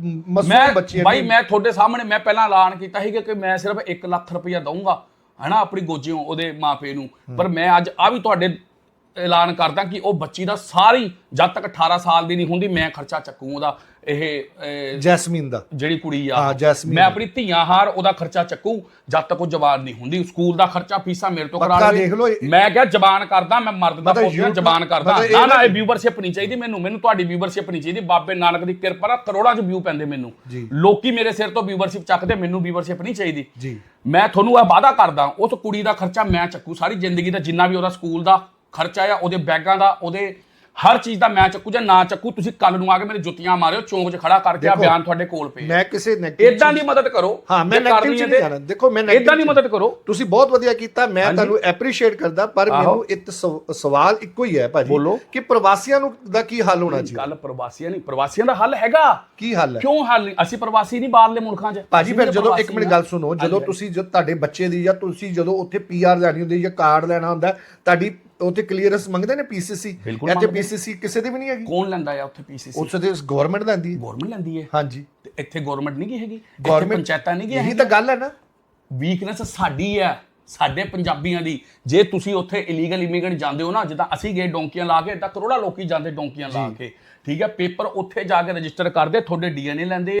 ਮਸੂਮ ਮੈਂ ਬੱਚੇ ਬਾਈ ਮੈਂ ਤੁਹਾਡੇ ਸਾਹਮਣੇ ਮੈਂ ਪਹਿਲਾਂ ਐਲਾਨ ਕੀਤਾ ਸੀ ਕਿ ਮੈਂ ਸਿਰਫ 1 ਲੱਖ ਰੁਪਇਆ ਦਊਂਗਾ ਹਨਾ ਆਪਣੀ ਗੋਜਿਓਂ ਉਹਦੇ ਮਾਪੇ ਨੂੰ। ਪਰ ਮੈਂ ਅੱਜ ਆ ਵੀ ਤੁਹਾਡੇ ਐਲਾਨ ਕਰਦਾ ਕਿ ਉਹ ਬੱਚੀ ਦਾ ਸਾਰੀ ਜਦ ਤੱਕ 18 ਸਾਲ ਦੀ ਨਹੀਂ ਹੁੰਦੀ ਮੈਂ ਖਰਚਾ ਚੱਕੂ ਉਹਦਾ। ਇਹ ਜੈਸਮੀਨ ਦਾ। ਜਿਹੜੀ ਕੁੜੀ ਆ। ਹਾਂ, ਜੈਸਮੀਨ। ਮੈਂ ਆਪਣੀ ਧੀਆਂ ਹਾਰ ਉਹਦਾ ਖਰਚਾ ਚੱਕੂ ਜਦ ਤੱਕ ਉਹ ਜਵਾਨ ਨਹੀਂ ਹੁੰਦੀ। ਸਕੂਲ ਦਾ ਖਰਚਾ ਫੀਸਾਂ ਮੇਰੇ ਤੋਂ ਕਰਾ ਇਹ- ਮੈਂ ਕਿਹਾ ਜ਼ਬਾਨ ਕਰਦਾ ਮੈਂ ਮਰਦ ਦਾ YouTube- ਜ਼ਬਾਨ ਕਰਦਾ। ਨਾ ਨਾ ਇਹ ਵਿਊਵਰਸ਼ਿਪ ਨਹੀਂ ਚਾਹੀਦੀ ਮੈਨੂੰ। ਮੈਨੂੰ ਤੁਹਾਡੀ ਵਿਊਵਰਸ਼ਿਪ ਨਹੀਂ ਚਾਹੀਦੀ। ਬਾਬੇ ਨਾਨਕ ਦੀ ਕਿਰਪਾ ਨਾਲ ਕਰੋੜਾਂ ਚ ਵਿਊ ਪੈਂਦੇ ਮੈਨੂੰ। ਲੋਕੀ ਮੇਰੇ ਸਿਰ ਤੋਂ ਵਿਊਵਰਸ਼ਿਪ ਚੱਕਦੇ ਮੈਨੂੰ ਵਿਊਵਰਸ਼ਿਪ ਨਹੀਂ ਚਾਹੀਦੀ। ਜੀ। ਮੈਂ ਤੁਹਾਨੂੰ ਇਹ ਵਾਅਦਾ ਕਰਦਾ ਉਸ ਕੁੜੀ ਦਾ ਖਰਚਾ ਮੈਂ ਚੱਕੂ। ਸਾਰੀ ਜ਼ਿੰਦਗੀ ਦਾ ਜਿੰਨਾ ਵੀ ਉਹਦਾ ਸਕੂਲ ਦਾ ਖਰਚਾ ਆ ਉਹਦੇ ਬੈਗਾਂ ਦਾ ਉਹਦੇ ਹਰ ਚੀਜ਼ ਦਾ ਮੈਂ ਚੱਕੂ ਜਾਂ ਨਾ ਚੱਕੂ ਤੁਸੀਂ ਕੱਲ ਨੂੰ ਆ ਕੇ ਮੇਰੇ ਜੁੱਤੀਆਂ ਮਾਰਿਓ ਚੌਂਕ 'ਚ ਖੜਾ ਕਰਕੇ ਆ ਬਿਆਨ ਤੁਹਾਡੇ ਕੋਲ ਪਏ। ਮੈਂ ਕਿਸੇ ਨੈਗੇਟਿਵ ਇਦਾਂ ਦੀ ਮਦਦ ਕਰੋ ਹਾਂ ਮੈਂ ਜੇ ਨੈਗੇਟਿਵ ਚ ਨਹੀਂ ਜਾਣਾ। ਦੇਖੋ ਮੈਂ ਇਦਾਂ ਦੀ ਮਦਦ ਕਰੋ। ਤੁਸੀਂ ਬਹੁਤ ਵਧੀਆ ਕੀਤਾ ਮੈਂ। ਤੁਹਾਨੂੰ ਐਪਰੀਸ਼ੀਏਟ ਕਰਦਾ ਪਰ। ਮੈਨੂੰ ਇੱਕ ਸਵ- ਸਵਾਲ ਇੱਕੋ ਹੀ ਹੈ ਭਾਜੀ ਬੋਲੋ। ਕਿ ਪ੍ਰਵਾਸੀਆਂ ਨੂੰ ਦਾ ਕੀ ਹੱਲ ਹੋਣਾ ਚਾਹੀਦਾ? ਗੱਲ ਪ੍ਰਵਾਸੀਆਂ ਨਹੀਂ ਪ੍ਰਵਾਸੀਆਂ ਦਾ ਹੱਲ ਹੈਗਾ। ਕੀ ਹੱਲ ਹੈ? ਕਿਉਂ ਹੱਲ ਨਹੀਂ? ਅਸੀਂ ਪ੍ਰਵਾਸੀ ਨਹੀਂ ਬਾਹਰਲੇ ਮੁਲਕਾਂ 'ਚ। ਭਾਜੀ ਫਿਰ ਜਦੋਂ ਇੱਕ ਮਿੰਟ। ਗੱਲ ਸੁਣੋ ਜਦੋਂ ਤੁਸੀਂ ਜਦ ਤੁਹਾਡੇ ਬੱਚੇ ਦੀ ਜਾਂ ਤੁਸੀਂ ਜਦੋਂ ਉੱਥੇ ਪੀਆਰ ਲੈਣੀ ਹੁੰਦੀ ਜਾਂ ਕਾਰਡ ਲੈਣਾ ਹੁੰਦਾ ਤੁਹਾਡੀ ਉੱਥੇ ਕਲੀਅਰੈਂਸ ਮੰਗਦੇ ਨੇ ਪੀਸੀਸੀ ਬਿਲਕੁਲ ਇੱਥੇ ਮੰਗਦੇ। ਪੀਸੀਸੀ ਕਿਸੇ ਦੀ ਵੀ ਨਹੀਂ ਹੈਗੀ। ਕੌਣ ਲੈਂਦਾ ਆ ਉੱਥੇ ਪੀਸੀਸੀ ਉੱਥੇ ਤੇ ਗਵਰਨਮੈਂਟ ਲੈਂਦੀ ਹੈ। ਗਵਰਨਮੈਂਟ ਲੈਂਦੀ ਹੈ? ਹਾਂਜੀ। ਤੇ ਇੱਥੇ ਗਵਰਨਮੈਂਟ ਨਹੀਂ ਗੀ ਹੈਗੀ? ਇੱਥੇ ਪੰਚਾਇਤਾਂ ਨਹੀਂ ਇਹੀ ਗਈਆਂ ਤਾਂ ਗੱਲ ਹੈ ਨਾ। ਵੀਕਨੈਸ ਸਾਡੀ ਹੈ ਸਾਡੇ ਪੰਜਾਬੀਆਂ ਦੀ। ਜੇ ਤੁਸੀਂ ਉੱਥੇ ਇਲੀਗਲ ਇਮੀਗ੍ਰੈਂਟ ਜਾਂਦੇ ਹੋ ਨਾ ਜਿੱਦਾਂ ਅਸੀਂ ਗਏ ਡੋਂਕੀਆਂ ਲਾ ਕੇ ਤਾਂ ਕਰੋੜਾਂ ਲੋਕੀ ਜਾਂਦੇ ਡੋਂਕੀਆਂ ਲਾ ਕੇ। ਠੀਕ ਹੈ ਪੇਪਰ ਉੱਥੇ ਜਾ ਕੇ ਰਜਿਸਟਰ ਕਰਦੇ ਤੁਹਾਡੇ ਡੀਐਨਏ ਲੈਂਦੇ